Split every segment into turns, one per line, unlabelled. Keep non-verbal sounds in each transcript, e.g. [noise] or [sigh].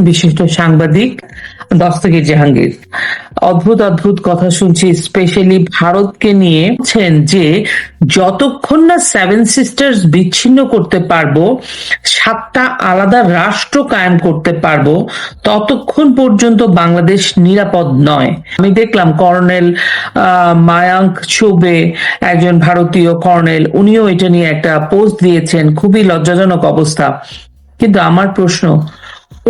বিশিষ্ট সাংবাদিক দস্তগীর জাহাঙ্গীর। অদ্ভুত অদ্ভুত কথা শুনছি, স্পেশালি ভারতকে নিয়ে যে, যতক্ষণ না সেভেন সিস্টার্স বিচ্ছিন্ন করতে পারব, সাতটা আলাদা রাষ্ট্র কায়েম করতে পারব, ততক্ষণ পর্যন্ত বাংলাদেশ নিরাপদ নয়। আমি দেখলাম কর্নেল মায়াঙ্ক চৌবে, একজন ভারতীয় কর্নেল, উনিও এটা নিয়ে একটা পোস্ট দিয়েছেন, খুবই লজ্জাজনক অবস্থা। কিন্তু আমার প্রশ্ন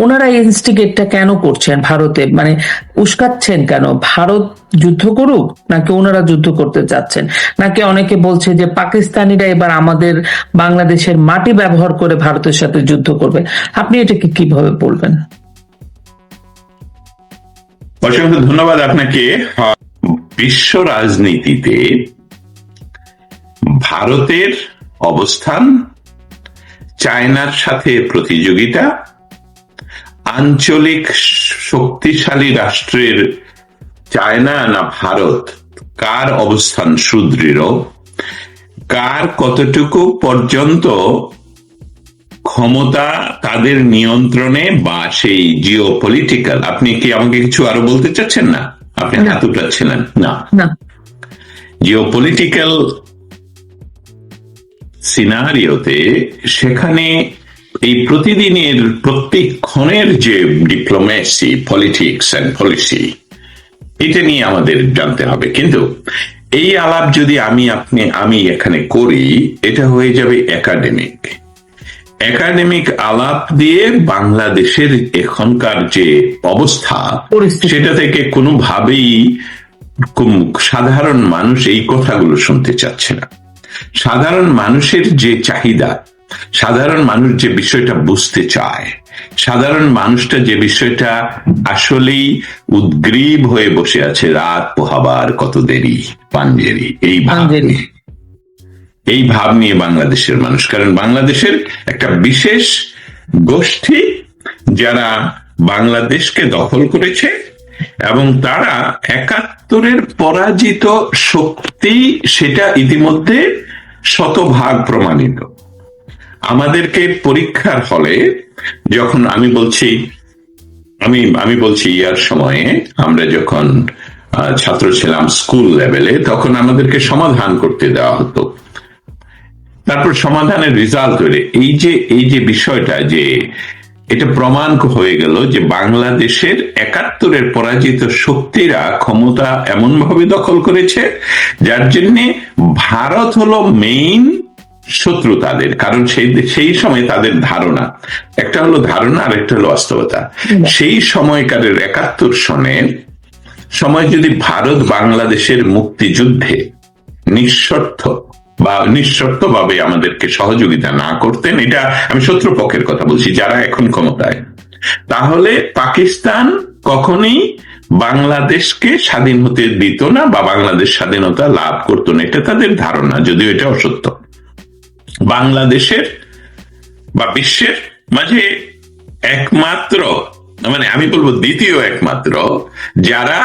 ওনারা ইনস্টিগেটটা কেন করছেন ভারতে? মানে উস্কাচ্ছেন কেন? ভারত যুদ্ধ করুক, নাকি ওনারা যুদ্ধ করতে চাচ্ছেন? নাকি অনেকে বলছে যে পাকিস্তানিরা এবার আমাদের বাংলাদেশের মাটি ব্যবহার করে ভারতের সাথে যুদ্ধ করবে? আপনি এটাকে কীভাবে বলবেন?
অসংখ্য ধন্যবাদ আপনাকে। বিশ্ব রাজনীতিতে ভারতের অবস্থান, চায়নার সাথে প্রতিযোগিতা আঞ্চলিক শক্তিশালী রাষ্ট্রের চায়না না ভারত? কার অবস্থান সুদৃঢ়? কার কতটুকু পর্যন্ত ক্ষমতা তাদের নিয়ন্ত্রণে বা সেই জিও পলিটিক্যাল আপনি কি আমাকে কিছু আরও বলতে চাচ্ছেন না? আপনি। হাত উঠাচ্ছিলেন? না।
না।
জিও পলিটিক্যাল সিনারিওতে সেখানে এই প্রতিদিনের প্রত্যেক ক্ষণের যে ডিপ্লোমেসি পলিটিক্স অ্যান্ড পলিসি এটা নিয়ে আমাদের জানতে হবে। কিন্তু এই আলাপ যদি আমি আপনি আমি এখানে করি এটা হয়ে যাবে একাডেমিক একাডেমিক আলাপ দিয়ে বাংলাদেশের এখনকার যে অবস্থা। সেটা থেকে কোনোভাবেই কোন- সাধারণ মানুষ এই কথাগুলো শুনতে চাচ্ছে না। সাধারণ মানুষের যে চাহিদা সাধারণ মানুষ যে বিষয়টা বুঝতে চায় সাধারণ মানুষটা যে বিষয়টা আসলেই উদ্গ্রীব হয়ে বসে আছে রাত পোহাবার কত দেরি পাঞ্জেরি এই ভাব
পাঞ্জেরি।
এই ভাব নিয়ে বাংলাদেশের মানুষ কারণ বাংলাদেশের একটা বিশেষ গোষ্ঠী যারা বাংলাদেশকে দখল করেছে এবং তারা একাত্তরের পরাজিত শক্তি সেটা ইতিমধ্যে শতভাগ প্রমাণিত আমাদেরকে পরীক্ষার হলে যখন আমি বলছি, আমি আমি বলছি ইয়ার সময়ে আমরা যখন ছাত্র ছিলাম স্কুল লেভেলে, তখন আমাদেরকে সমাধান করতে দেওয়া হতো। তারপর সমাধানের রেজাল্ট হলে, এই যে এই যে বিষয়টা যে, এটা প্রমাণ হয়ে গেল যে বাংলাদেশের একাত্তরের পরাজিত শক্তিরা ক্ষমতা এমন ভাবে দখল করেছে, যার জন্য ভারত হলো মেইন শত্রু তাদের কারণ সেই সেই সময় তাদের ধারণা একটা হলো ধারণা আর একটা হলো বাস্তবতা। সেই সময়কারের একাত্তর সনের সময় যদি ভারত বাংলাদেশের মুক্তিযুদ্ধে নিঃশর্ত বা নিঃশর্ত ভাবে আমাদেরকে সহযোগিতা না করতেন এটা আমি শত্রুপক্ষের কথা বলছি যারা এখন ক্ষমতায় তাহলে পাকিস্তান কখনোই বাংলাদেশকে স্বাধীন হতে দিত না বা বাংলাদেশ স্বাধীনতা লাভ করতো না এটা তাদের ধারণা যদিও এটা অসত্য বাংলাদেশের বা বিশ্বের মাঝে একমাত্র মানে আমি বলব দ্বিতীয় একমাত্র, যারা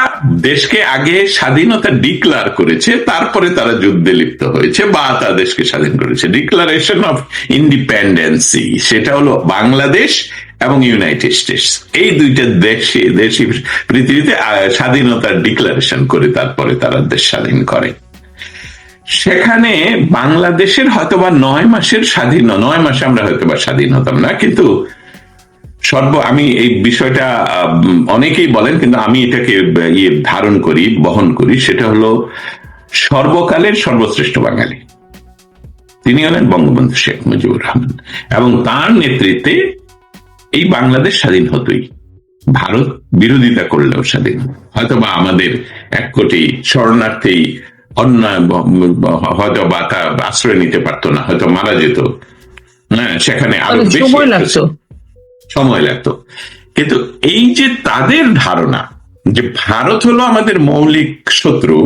দেশকে আগে স্বাধীনতা ডিক্লার করেছে, তারপরে তারা যুদ্ধে লিপ্ত হয়েছে বা তা দেশকে স্বাধীন করেছে। ডিক্লারেশন অফ ইন্ডিপেন্ডেন্সি সেটা হলো বাংলাদেশ এবং ইউনাইটেড স্টেটস এই দুইটা দেশে দেশই, পৃথিবীতে স্বাধীনতার ডিক্লারেশন করে তারপরে তারা দেশ স্বাধীন করে। সেখানে বাংলাদেশের হয়তোবা নয় মাসের স্বাধীন নয় মাসে আমরা হয়তোবা স্বাধীন হতাম না, কিন্তু সর্ব আমি এই বিষয়টা অনেকেই বলেন, কিন্তু আমি এটাকে ইয়ে ধারণ করি, বহন করি, সেটা হলো সর্বকালের সর্বশ্রেষ্ঠ বাঙালি। তিনি হলেন বঙ্গবন্ধু শেখ মুজিবুর রহমান। এবং তার নেতৃত্বে এই বাংলাদেশ স্বাধীন হতোই। ভারত বিরোধিতা করলেও স্বাধীন। হয়তো বা আমাদের এক কোটি শরণার্থী অন্যায় হয়তো বা তা আশ্রয় নিতে পারতো না হয়তো মারা যেত। হ্যাঁ সেখানে আরও
সময় লাগতো।
সময় লাগতো। কিন্তু এই যে তাদের ধারণা যে ভারত হলো আমাদের মৌলিক শত্রু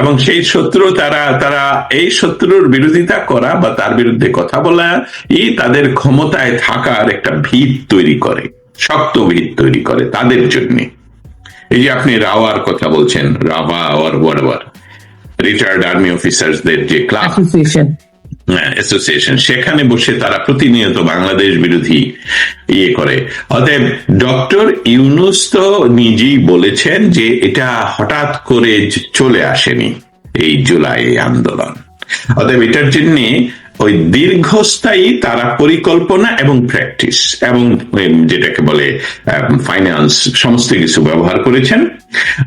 এবং সেই শত্রু তারা তারা এই শত্রুর বিরোধিতা করা বা তার বিরুদ্ধে কথা বলা এই তাদের ক্ষমতায় থাকার একটা ভিত তৈরি করে শক্ত ভিত তৈরি করে তাদের জন্য। এই যে আপনি রাওয়ার কথা বলছেন রাভা ওয়ার ওয়ার রিটায়ার্ড আর্মি অফিসারদের যে ক্লাব
অ্যাসোসিয়েশন
সেখানে বসে তারা প্রতিনিয়ত বাংলাদেশ বিরোধী ইয়ে করে। অতএব ডক্টর ইউনুস তো নিজেই বলেছেন যে এটা হঠাৎ করে চলে আসেনি এই জুলাই আন্দোলন। অতএব এটার জন্য ওই দীর্ঘস্থায়ী তারা পরিকল্পনা এবং প্র্যাকটিস এবং যেটাকে বলে ফাইন্যান্স সমস্ত কিছু ব্যবহার করেছেন।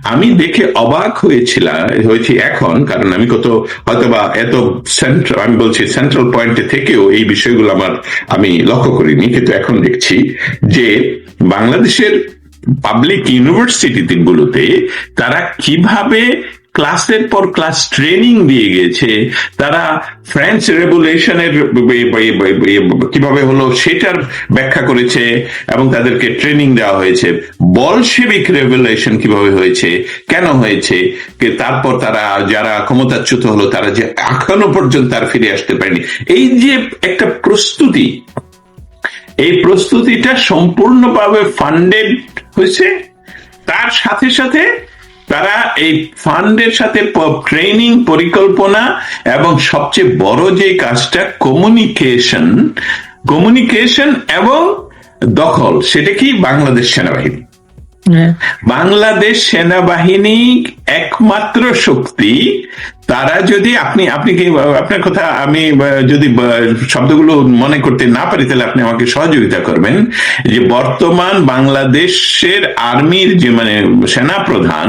আমি দেখে অবাক হয়েছিলাম হয়েছি এখন, কারণ আমি কত হয়তোবা এত সেন্ট্রাল আমি বলছি সেন্ট্রাল পয়েন্টে থেকেও এই বিষয়গুলো আমার, আমি লক্ষ্য করিনি, কিন্তু এখন দেখছি যে বাংলাদেশের পাবলিক ইউনিভার্সিটি গুলোতে তারা কীভাবে ক্লাসের পর ক্লাস ট্রেনিং দিয়ে গেছে, তারা ফ্রেঞ্চ রেভুলেশনের কীভাবে হলো সেটার ব্যাখ্যা করেছে এবং তাদেরকে ট্রেনিং দেওয়া হয়েছে। বলশেবিক রেভুলেশন কীভাবে হয়েছে, কেন হয়েছে তারপর তারা যারা ক্ষমতাচ্যুত হলো, তারা যে এখনও পর্যন্ত আর ফিরে আসতে পারেনি। এই যে একটা প্রস্তুতি, এই প্রস্তুতিটা সম্পূর্ণভাবে ফান্ডেড হয়েছে। তার সাথে সাথে তারা এই ফান্ডের সাথে ট্রেনিং পরিকল্পনা এবং সবচেয়ে বড় যে কাজটা কমিউনিকেশন কমিউনিকেশন এবং দখল, সেটা কি বাংলাদেশ সেনাবাহিনী? বাংলাদেশ সেনাবাহিনী একমাত্র শক্তি, তারা যদি আপনি আপনি কি, আপনার কথা আমি যদি শব্দগুলো মনে করতে না পারি, তাহলে আপনি আমাকে সহযোগিতা করবেন যে বর্তমান বাংলাদেশের আর্মির যে মানে সেনা প্রধান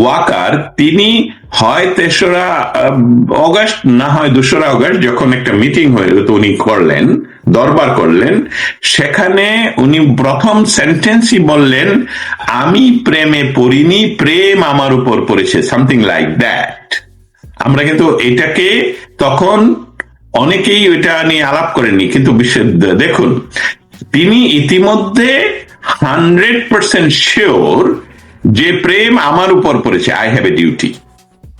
ওয়াকার, তিনি হয় তেসরা অগাস্ট, না হয় দোসরা অগাস্ট, যখন একটা মিটিং হয়ে উনি করলেন দরবার করলেন। সেখানে উনি প্রথম সেন্টেন্সই বললেন, আমি প্রেমে পড়িনি, প্রেম আমার উপর পড়েছে। সামথিং লাইক দ্যাট আমরা কিন্তু এটাকে তখন অনেকেই এটা নিয়ে আলাপ করেননি, কিন্তু বিশ্ব- দেখুন, তিনি ইতিমধ্যে হান্ড্রেড পার্সেন্ট শিওর যে প্রেম আমার উপর পড়েছে। I have a duty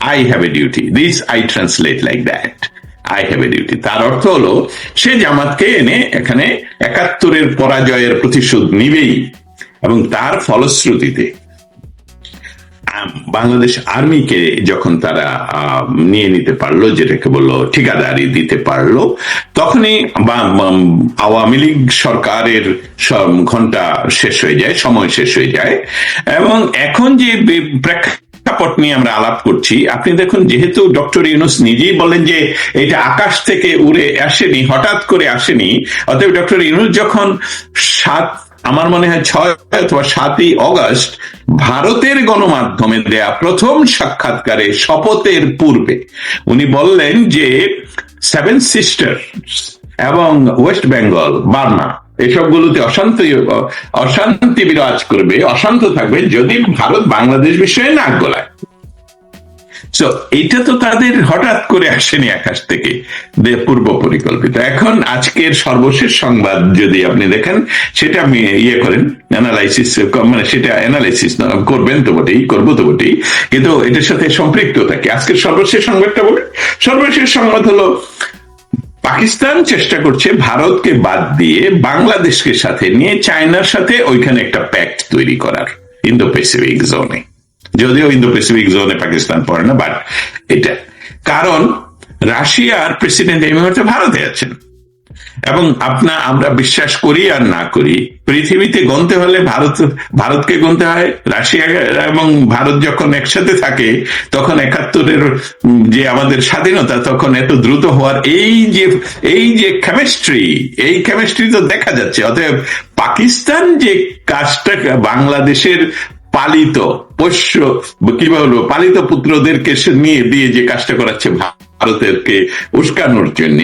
I have a duty this I translate like that I have a duty তার অর্থ হলো, সে জামাতকে এনে এখানে একাত্তরের পরাজয়ের প্রতিশোধ নিবেই এবং তার ফলশ্রুতিতে বাংলাদেশ আর্মিকে যখন তারা নিয়ে নিতে পারল, যেটাকে বলল ঠিকাদারি দিতে পারল, তখনই আওয়ামী লীগ সরকারের ঘণ্টা শেষ হয়ে যায়, সময় শেষ হয়ে যায় এবং এখন যে বে- প্রেক্ষাপট নিয়ে আমরা আলাপ করছি। আপনি দেখুন, যেহেতু ডক্টর ইউনুস নিজেই বলেন যে এটা আকাশ থেকে উড়ে আসেনি, হঠাৎ করে আসেনি, অতএব ডক্টর ইউনুস যখন সাত, আমার মনে হয় ছয় অথবা সাতই অগস্ট ভারতের গণমাধ্যমে দেয়া প্রথম সাক্ষাৎকারে শপথের পূর্বে উনি বললেন যে সেভেন সিস্টার এবং ওয়েস্ট বেঙ্গল বার্মা এসবগুলোতে অশান্তি অশান্তি বিরাজ করবে, অশান্ত থাকবে যদি ভারত বাংলাদেশ বিষয়ে নাক গলায়। সো এটা তো তাদের হঠাৎ করে আসেনি আকাশ থেকে পূর্ব পরিকল্পিত। এখন আজকের সর্বশেষ সংবাদ যদি আপনি দেখেন, সেটা আমি ইয়ে করেন অ্যানালাইসিস মানে সেটা অ্যানালাইসিস করবেন তো বটেই, করব তো বটেই, কিন্তু এটার সাথে সম্পৃক্ত থাকে। আজকের সর্বশেষ সংবাদটা বলে। সর্বশেষ সংবাদ হলো পাকিস্তান চেষ্টা করছে ভারতকে বাদ দিয়ে বাংলাদেশকে সাথে নিয়ে চায়নার সাথে ওইখানে একটা প্যাক্ট তৈরি করার ইন্দো প্যাসিফিক জোনে যদিও ইন্দো প্যাসিফিক জোনে পাকিস্তান পড়ে না বাট এটা। কারণ রাশিয়ার প্রেসিডেন্ট এই মুহূর্তে ভারতে আছেন। এবং আপনা, আমরা বিশ্বাস করি আর না করি। পৃথিবীতে গনতে হলে ভারত, ভারতকে গনতে হয়, রাশিয়া এবং ভারত যখন একসাথে থাকে, তখন একাত্তরের যে আমাদের স্বাধীনতা, তখন এত দ্রুত হওয়ার এই যে এই যে কেমিস্ট্রি এই কেমিস্ট্রি তো দেখা যাচ্ছে। অতএব পাকিস্তান যে কাজটা, বাংলাদেশের পালিত পোষ্য, কি বলব, পালিত পুত্রদেরকে নিয়ে দিয়ে যে কাজটা করাচ্ছে, ভারতেরকে উস্কানোর জন্য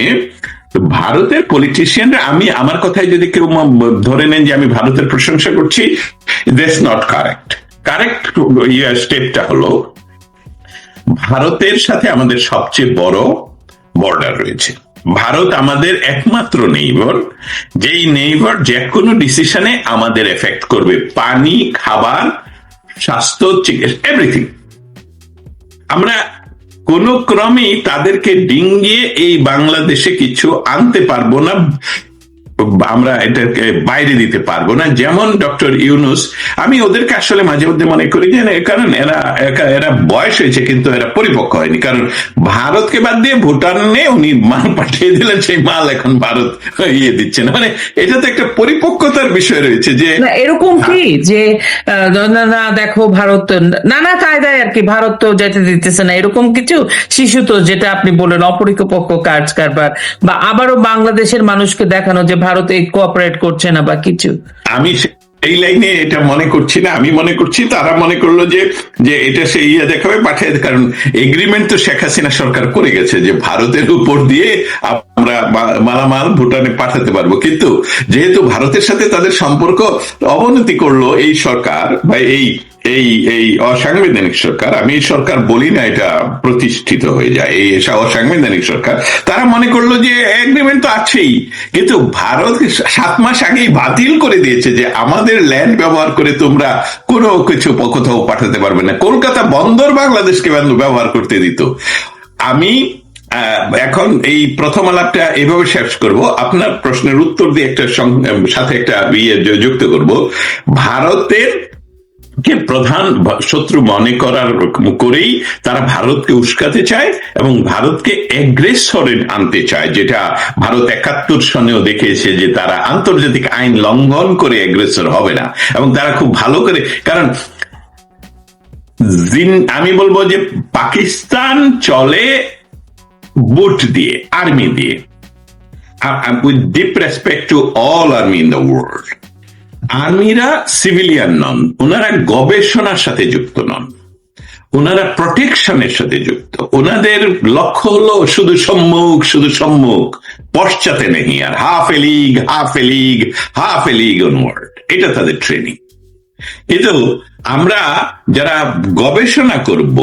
ভারতের পলিটিশিয়ানরা আমি আমার কথায় যদি কেউ ধরে নেন যে আমি ভারতের প্রশংসা করছি দিস নট কারেক্ট কারেক্ট স্টেপটা হলো, ভারতের সাথে আমাদের সবচেয়ে বড় বর্ডার রয়েছে। ভারত আমাদের একমাত্র নেইবর যেই নেইবর যে কোনো ডিসিশনে আমাদের এফেক্ট করবে। পানি, খাবার, স্বাস্থ্য, চিকিৎসা এভরিথিং আমরা কোন ক্রমেই তাদেরকে ডিঙ্গিয়ে এই বাংলাদেশে কিছু আনতে পারব না। আমরা এটাকে বাইরে দিতে পারব না। যেমন ডক্টর ইউনুস, আমি ওদেরকে আসলে মাঝে মধ্যে মনে করি যে কারণ এরা এরা বয়স হয়েছে কিন্তু এরা পরিপক্ক হয়নি। কারণ ভারতকে বাদ দিয়ে ভুটানে উনি মাল [laughs] পাঠিয়ে দিলেন, সেই মাল এখন ভারত ইয়ে দিচ্ছে না। মানে এটা তো একটা পরিপক্কতার বিষয় রয়েছে যে
এরকম কি? যে না দেখো, ভারত নানা কায়দায় আর কি, ভারত তো যেতে দিতেছে না। এরকম কিছু শিশু তো, যেটা আপনি বললেন অপরিপক্ক কাজ কারবার, বা আবারও বাংলাদেশের মানুষকে দেখানো যে ভারত কোঅপারেট করছে না বা কিছু?
আমি এই লাইনে এটা মনে করছি না। আমি মনে করছি, তারা মনে করল যে যে এটা সেই ইয়ে দেখাবে, পাঠিয়ে কারণ এগ্রিমেন্ট তো শেখ হাসিনা সরকার করে গেছে যে ভারতের উপর দিয়ে আমরা মালামাল ভুটানে পাঠাতে পারব। কিন্তু যেহেতু ভারতের সাথে তাদের সম্পর্ক অবনতি করল, এই সরকার বা এই এই এই অসাংবিধানিক সরকার, আমি সরকার বলি না, এটা প্রতিষ্ঠিত হয়ে যায়। এই অসাংবিধানিক সরকার, তারা মনে করল যে এগ্রিমেন্ট তো আছেই, কিন্তু ভারত সাত মাস আগেই বাতিল করে দিয়েছে যে আমাদের ল্যান্ড ব্যবহার করে তোমরা কোনো কিছু কোথাও পাঠাতে পারবে না। কলকাতা বন্দর বাংলাদেশকে ব্যবহার করতে দিত। আমি এখন এই প্রথম আলাপটা এভাবে শেষ করব। আপনার প্রশ্নের উত্তর দিয়ে একটা সাথে একটা ইয়ে যুক্ত করব। ভারতের কে প্রধান শত্রু মনে করার করেই তারা ভারতকে উস্কাতে চায় এবং ভারতকে এগ্রেসরে আনতে চায়, যেটা ভারত একাত্তর সনেও দেখিয়েছে যে তারা আন্তর্জাতিক আইন লঙ্ঘন করে এগ্রেসর হবে না। এবং তারা খুব ভালো করে, কারণ আমি বলব যে পাকিস্তান চলে বুট দিয়ে আর্মি দিয়ে। With deep respect to all army in the world আর্মিরা civilian নন, ওনারা গবেষণার সাথে যুক্ত নন, ওনারা প্রোটেকশনের সাথে যুক্ত। ওনাদের লক্ষ্য হলো শুধু সম্মুখ শুধু সম্মুখ, পশ্চাতে নেই আর half a league half a league half a league onward এটা তাদের ট্রেনিং কিন্তু আমরা যারা গবেষণা করব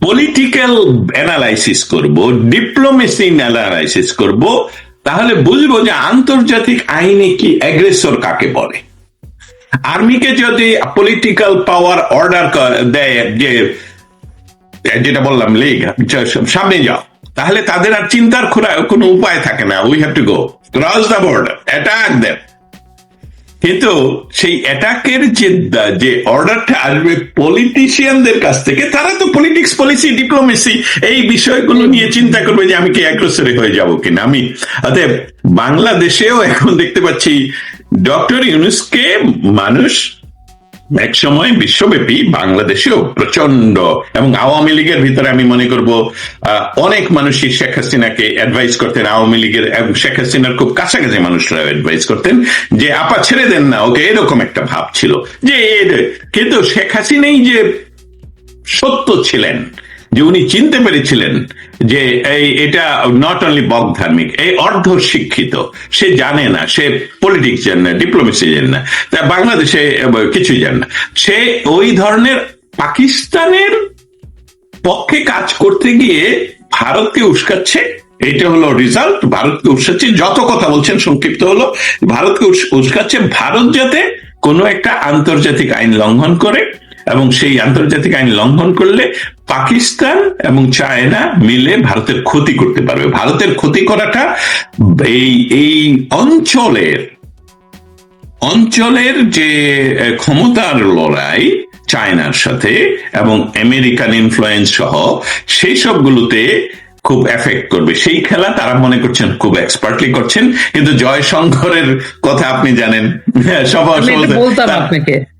পলিটিক্যাল অ্যানালাইসিস করব ডিপ্লোমেসি অ্যানালাইসিস করব তাহলে বুঝব যে আন্তর্জাতিক আইনে কি অ্যাগ্রেসর কাকে বলে? আর্মিকে যদি পলিটিক্যাল পাওয়ার অর্ডার দেয় যে, যেটা বললাম, লিগ সামনে যাও, তাহলে তাদের আর চিন্তার খোরা- কোনো উপায় থাকে না we have to go cross the border attack them কিন্তু সেই অ্যাটাকের যে যে অর্ডারটা আসবে পলিটিশিয়ানদের কাছ থেকে তারা তো পলিটিক্স পলিসি ডিপ্লোমেসি এই বিষয়গুলো নিয়ে চিন্তা করবে যে আমি কি অ্যাগ্রেসরে হয়ে যাব কিনা। আমি অতএব বাংলাদেশেও এখন দেখতে পাচ্ছি ডক্টর ইউনুসকে মানুষ এক সময় বিশ্বব্যাপী বাংলাদেশেও প্রচণ্ড এবং আওয়ামী লীগের ভিতরে আমি মনে করব অনেক মানুষই শেখ হাসিনাকে অ্যাডভাইস করতেন, আওয়ামী লীগের এবং শেখ হাসিনার খুব কাছাকাছি মানুষরা অ্যাডভাইস করতেন যে, আপা, ছেড়ে দেন না, ওকে এরকম একটা ভাব ছিল। যে কিন্তু শেখ হাসিনাই যে সত্য ছিলেন, যে উনি চিনতে পেরেছিলেন যে এই এটা নট অনলি বক ধার্মিক, এই অর্ধ শিক্ষিত, সে জানে না, সে পলিটিক্স জানে না ডিপ্লোমেসি জানে না, তা বাংলাদেশে কিছুই জানে না। সে ওই ধরনের পাকিস্তানের পক্ষে কাজ করতে গিয়ে ভারতকে উস্কাচ্ছে এটা হলো রেজাল্ট ভারতকে উস্কাচ্ছে, যত কথা বলছেন সংক্ষিপ্ত হলো, ভারতকে উস্কাচ্ছে, ভারত যাতে কোনো একটা আন্তর্জাতিক আইন লঙ্ঘন করে, এবং সেই আন্তর্জাতিক আইন লঙ্ঘন করলে পাকিস্তান এবং চায়না মিলে ভারতের ক্ষতি করতে পারবে। ভারতের ক্ষতি করাটা এই এই অঞ্চলের অঞ্চলের যে ক্ষমতার লড়াই চায়নার সাথে এবং আমেরিকান ইনফ্লুয়েন্স সহ সেই সবগুলোতে খুব এফেক্ট করবে। সেই খেলা তারা মনে করছেন খুব এক্সপার্টলি করছেন। কিন্তু জয়শঙ্করের কথা আপনি জানেন।
বলতাম আপনাকে।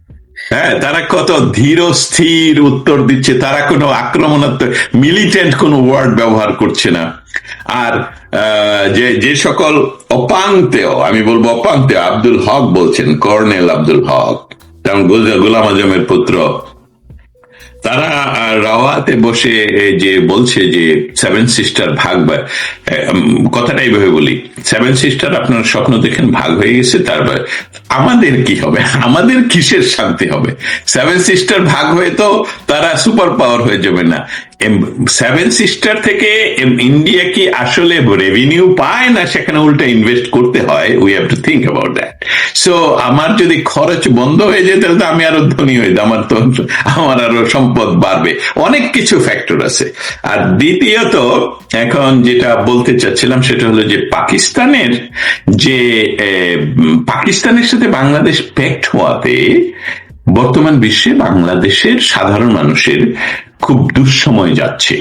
হ্যাঁ তারা কত ধীর স্থির উত্তর দিচ্ছে। তারা কোনো আক্রমণাত্মক মিলিটেন্ট কোনো ওয়ার্ড ব্যবহার করছে না। আর যে যে সকল অপাংতেও আমি বলব অপাংতে আব্দুল হক বলছেন, কর্নেল আব্দুল হক। যেমন গোলাম আজমের পুত্র। তারা রাওয়াতে বসে যে বলছে যে সেভেন সিস্টার ভাগ বা- কথাটা এইভাবে বলি। সেভেন সিস্টার আপনার স্বপ্ন দেখেন, ভাগ হয়ে গেছে, তারপর আমাদের কি হবে? আমাদের কিসের শান্তি হবে? সেভেন সিস্টার ভাগ হয়ে তো তারা সুপার পাওয়ার হয়ে যাবে না। সেভেন সিস্টার থেকে ইন্ডিয়া কি আসলে রেভিনিউ পায় না, সেখানে উল্টা ইনভেস্ট করতে হয়? We have to think about that so আমার যদি খরচ বন্ধ হয়ে যায়, তাহলে তো আমি আরও ধনী হয়ে। আমার তো, আমার আরও সম্পদ সম্পদ বাড়বে। অনেক কিছু ফ্যাক্টর আছে। আর দ্বিতীয়ত, এখন যেটা বলতে চাচ্ছিলাম সেটা হলো যে পাকিস্তানের যে পাকিস্তানের সাথে বাংলাদেশ প্যাক্ট হওয়াতে বর্তমান বিশ্বে বাংলাদেশের সাধারণ মানুষের খুব দুঃসময় যাচ্ছে।